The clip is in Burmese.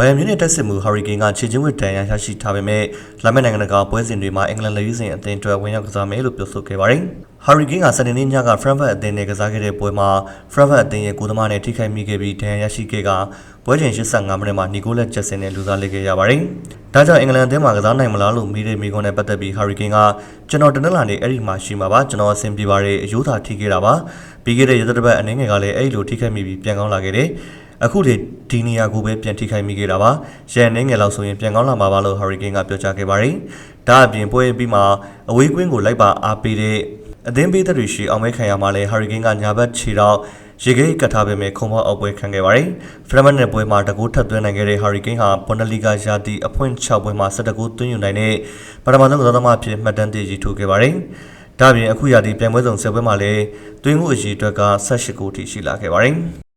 ဘိုင်ယန်မြူနစ်တက်စစ်မှုဟာရီကိန်းကခြေချင်းဝစ်တန်ရရရှိထားပေမဲ့လာမယ့်နိုင်ငံတကာပွဲစဉ်တွေမှာအင်္ဂလန်လက်ရွေးစင်အသင်းအတွက်ဝင်ရောက်ကစားမယ်လို့ပြောဆိုခဲ့ပါတယ်။ဟာရီကိန်းကစနေနေ့ညကဖရန့်ဖတ်အသင်းနဲ့ကစားခဲ့တဲ့ပွဲမှာဖရန့်ဖတ်အသင်းရဲ့ကိုသမားနဲ့ထိခိုက်မိခဲ့ပြီးဒဏ်ရာရရှိခဲ့ကပွဲချိန်85မိနစ်မှာနီကိုလက်ဂျက်ဆင်နဲ့လူစားလက်ခဲ့ရပါတယ်။ဒါကြောင့်အင်္ဂလန်အသင်းမှာကစားနိုင်မလားလို့မိတဲ့မိကွန်းနဲ့ပတ်သက်ပြီးဟာရီကိန်းကကျွန်တော်တနင်္လာနေ့အဲ့ဒီမှာရှိမှာပါကျွန်တော်အဆင်ပြေပါတယ်အယိုးသာထိခဲ့တာပါပြီးခဲ့တဲ့ရသတ္တပတ်အနေငယ်ကလည်းအဲ့လိုထိခိုက်မိပြီးပြန်ကောင်းလာခဲ့တယ်။ အခုလေဒီနေရာကိုပဲပြန်ထိခိုက်မိခဲ့တာပါ။ရန်နေငယ်လောက်ဆိုရင်ပြန်ကောင်းလာမှာပါလို့ဟာရီကိန်းကပြောကြားခဲ့ပါတယ်။ဒါအပြင်ပွဲပြီးမှအဝေးကွင်းကိုလိုက်ပါအားပေးတဲ့အသင်းပေးသက်တွေရှိအောင်မဲခံရမှာလဲဟာရီကိန်းကညာဘက်ခြေတော့ရေခဲကတ်ထားပေမဲ့ခုံမောက်အောက်ပွဲခံခဲ့ပါတယ်။ဖရမန်နယ်ပွဲမှာတကူထပ်သွင်းနိုင်ခဲ့တဲ့ဟာရီကိန်းဟာဘွန်ဒလီဂါယာတီအဖွင့်6ပွဲမှာ17ဂိုးသွင်းယူနိုင်တဲ့ပထမဆုံးကစားသမားအဖြစ်မှတ်တမ်းတည်ရထိုးခဲ့ပါတယ်။ဒါ့အပြင်အခုရာသီပြိုင်ပွဲဆောင်10ပွဲမှာလည်းသွင်းမှုအရေအတွက်က18ဂိုးထိရှိလာခဲ့ပါတယ်။